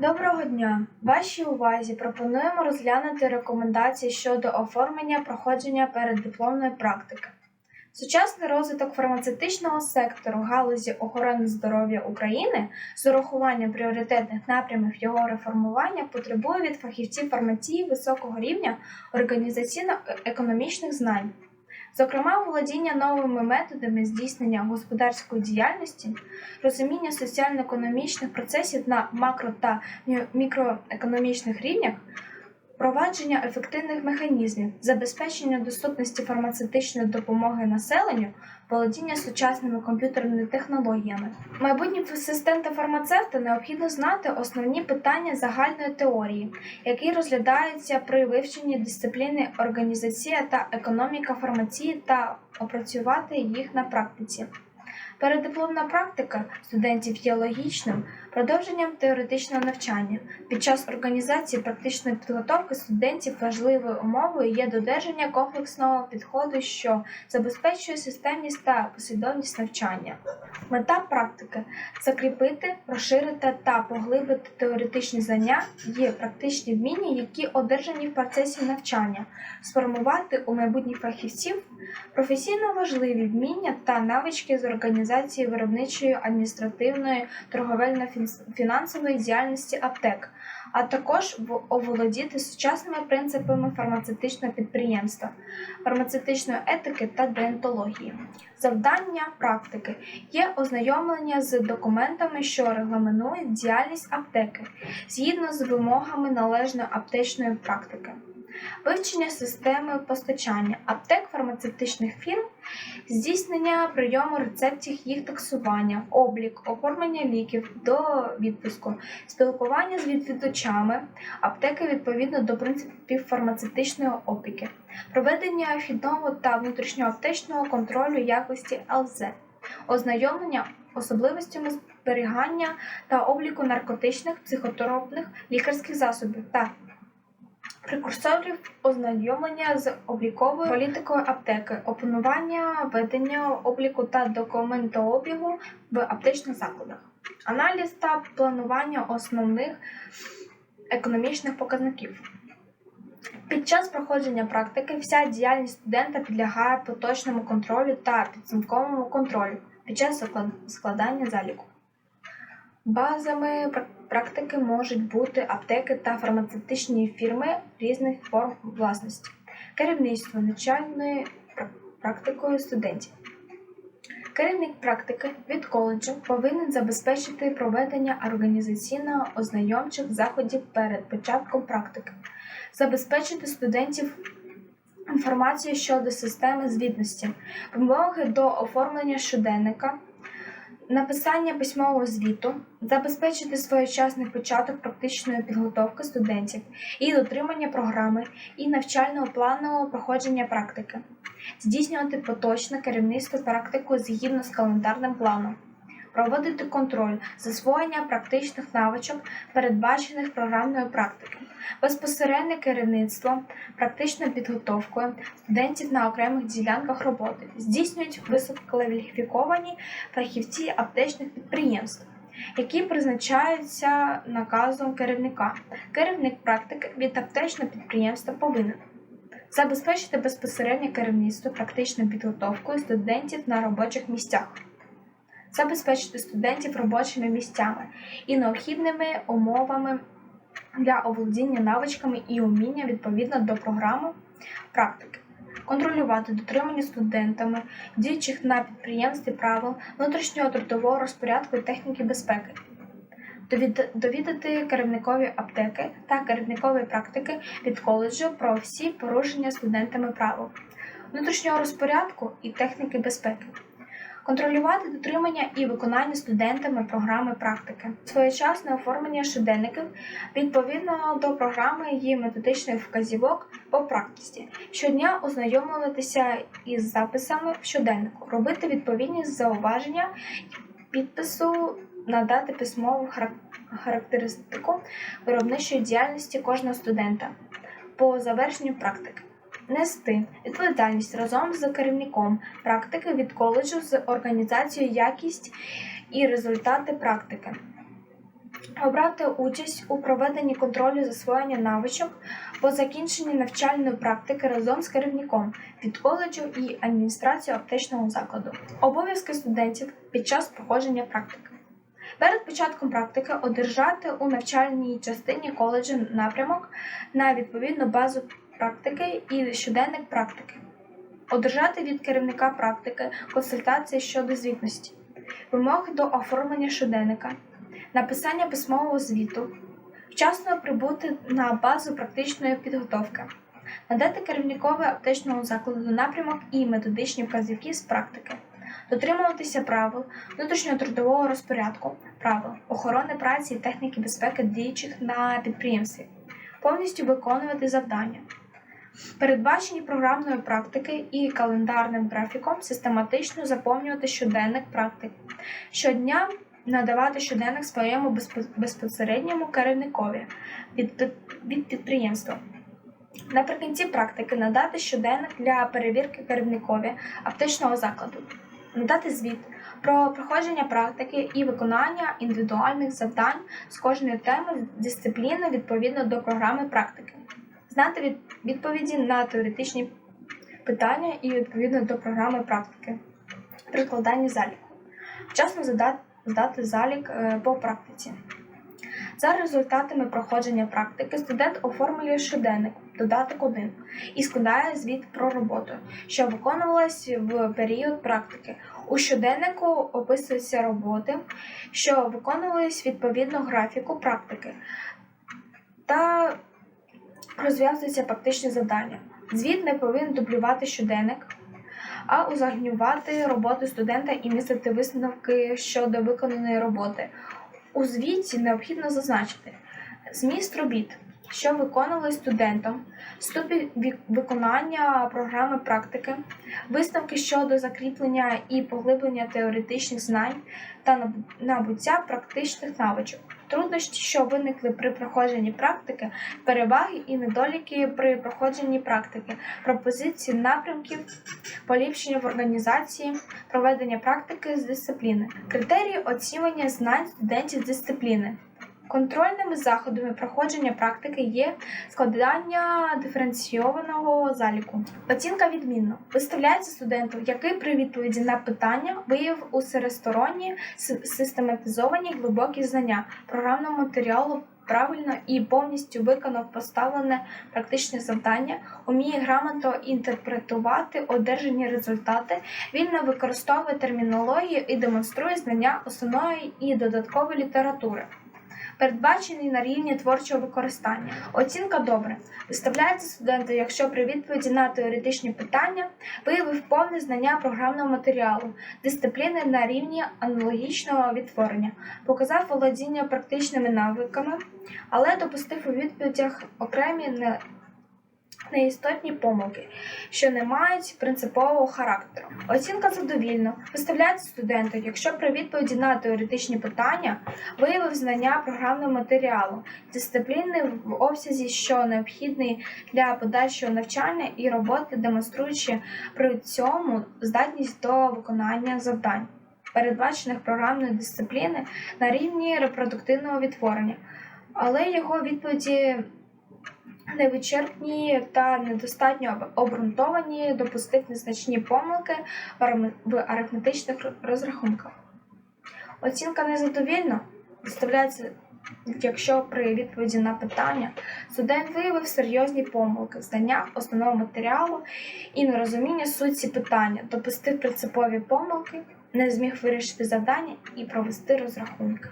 Доброго дня! Вашій увазі пропонуємо розглянути рекомендації щодо оформлення проходження переддипломної практики. Сучасний розвиток фармацевтичного сектору галузі охорони здоров'я України з урахуванням пріоритетних напрямів його реформування потребує від фахівців фармації високого рівня організаційно-економічних знань. Зокрема, володіння новими методами здійснення господарської діяльності, розуміння соціально-економічних процесів на макро та мікроекономічних рівнях, впровадження ефективних механізмів, забезпечення доступності фармацевтичної допомоги населенню, володіння сучасними комп'ютерними технологіями. Майбутнім асистента фармацевта необхідно знати основні питання загальної теорії, які розглядаються при вивченні дисципліни організація та економіка фармації та опрацювати їх на практиці. Переддипломна практика студентів є логічним продовженням теоретичного навчання. Під час організації практичної підготовки студентів важливою умовою є додержання комплексного підходу, що забезпечує системність та послідовність навчання. Мета практики закріпити, розширити та поглибити теоретичні знання є практичні вміння, які одержані в процесі навчання, сформувати у майбутніх фахівців професійно важливі вміння та навички з організації виробничої, адміністративної, торговельно-фінансової діяльності аптек, а також оволодіти сучасними принципами фармацевтичного підприємства, фармацевтичної етики та деонтології. Завдання практики є ознайомлення з документами, що регламентують діяльність аптеки згідно з вимогами належної аптечної практики. Вивчення системи постачання аптек фармацевтичних фірм, здійснення прийому рецептів їх таксування, облік, оформлення ліків до відпуску, спілкування з відвідувачами аптеки відповідно до принципів фармацевтичної опіки, проведення вхідного та внутрішньоаптечного контролю якості ЛЗ, ознайомлення особливостями зберігання та обліку наркотичних, психотропних лікарських засобів та прекурсорів ознайомлення з обліковою політикою аптеки, опанування ведення обліку та документообігу в аптечних закладах, аналіз та планування основних економічних показників. Під час проходження практики вся діяльність студента підлягає поточному контролю та підсумковому контролю під час складання заліку. Базами пр- практики можуть бути аптеки та фармацевтичні фірми різних форм власності, керівництво навчальною практикою студентів. Керівник практики від коледжу повинен забезпечити проведення організаційно-ознайомчих заходів перед початком практики, забезпечити студентів інформацією щодо системи звітності, вимоги до оформлення щоденника, написання письмового звіту, забезпечити своєчасний початок практичної підготовки студентів і дотримання програми і навчального плану проходження практики, здійснювати поточне керівництво практикою згідно з календарним планом. Проводити контроль засвоєння практичних навичок, передбачених програмною практики, безпосереднє керівництво практичною підготовкою студентів на окремих ділянках роботи, здійснюють висококваліфіковані фахівці аптечних підприємств, які призначаються наказом керівника. Керівник практики від аптечного підприємства повинен забезпечити безпосереднє керівництво практичною підготовкою студентів на робочих місцях, забезпечити студентів робочими місцями і необхідними умовами для оволодіння навичками і уміння відповідно до програми практики контролювати дотримання студентами діючих на підприємстві правил внутрішнього трудового розпорядку і техніки безпеки, довідати керівникові аптеки та керівникові практики від коледжу про всі порушення студентами правил внутрішнього розпорядку і техніки безпеки. Контролювати дотримання і виконання студентами програми практики, своєчасне оформлення щоденників відповідно до програми її методичних вказівок по практиці, щодня ознайомлюватися із записами в щоденнику, робити відповідні зауваження підпису, надати письмову характеристику виробничої діяльності кожного студента по завершенню практики. Нести відповідальність разом з керівником практики від коледжу з організацією якість і результати практики. обрати участь у проведенні контролю засвоєння навичок по закінченні навчальної практики разом з керівником від коледжу і адміністрацією аптечного закладу. Обов'язки студентів під час проходження практики. Перед початком практики одержати у навчальній частині коледжу напрямок на відповідну базу практики і щоденник практики. Одержати від керівника практики консультації щодо звітності, вимоги до оформлення щоденника, написання письмового звіту, вчасно прибути на базу практичної підготовки, надати керівникові аптечного закладу напрямок і методичні вказівки з практики, дотримуватися правил внутрішньотрудового розпорядку, правил охорони праці і техніки безпеки діючих на підприємстві, повністю виконувати завдання. Передбачені програмною практики і календарним графіком систематично заповнювати щоденник практик. Щодня надавати щоденник своєму безпосередньому керівникові від, підприємства. Наприкінці практики надати щоденник для перевірки керівникові аптечного закладу, надати звіт про проходження практики і виконання індивідуальних завдань з кожної теми дисципліни відповідно до програми практики, знати від, відповіді на теоретичні питання і відповідно до програми практики, прикладання заліку, вчасно здати залік е, по практиці. За результатами проходження практики студент оформлює щоденник, додаток 1, і складає звіт про роботу, що виконувалась в період практики. У щоденнику описуються роботи, що виконувались відповідно графіку практики, та розв'язуються практичні завдання. Звіт не повинен дублювати щоденник, а узагальнювати роботу студента і містити висновки щодо виконаної роботи. У звіті необхідно зазначити зміст робіт, що виконували студентом, ступінь виконання програми практики, висновки щодо закріплення і поглиблення теоретичних знань та набуття практичних навичок, труднощі, що виникли при проходженні практики, переваги і недоліки при проходженні практики, пропозиції напрямків, поліпшення в організації, проведення практики з дисципліни, критерії оцінювання знань студентів з дисципліни. Контрольними заходами проходження практики є складання диференційованого заліку. Оцінка відмінно виставляється студенту, який при відповіді на питання виявив усесторонні с- систематизовані глибокі знання програмного матеріалу. Правильно і повністю виконав поставлене практичне завдання, уміє грамотно інтерпретувати одержані результати, вільно використовує термінологію і демонструє знання основної і додаткової літератури передбачений на рівні творчого використання. Оцінка добре. Виставляється студенту, якщо при відповіді на теоретичні питання виявив повне знання програмного матеріалу, дисципліни на рівні аналогічного відтворення, показав володіння практичними навиками, але допустив у відповідях окремі не неістотні помилки, що не мають принципового характеру. Оцінка задовільно виставляється студенту, якщо при відповіді на теоретичні питання виявив знання програмного матеріалу, дисципліни в обсязі, що необхідний для подальшого навчання і роботи, демонструючи при цьому здатність до виконання завдань, передбачених програмної дисципліни на рівні репродуктивного відтворення, але його відповіді невичерпні та недостатньо обґрунтовані, допустив незначні помилки в арифметичних розрахунках. Оцінка незадовільна виставляється, якщо при відповіді на питання студент виявив серйозні помилки в основного матеріалу і нерозуміння суті питання, допустив принципові помилки, не зміг вирішити завдання і провести розрахунки.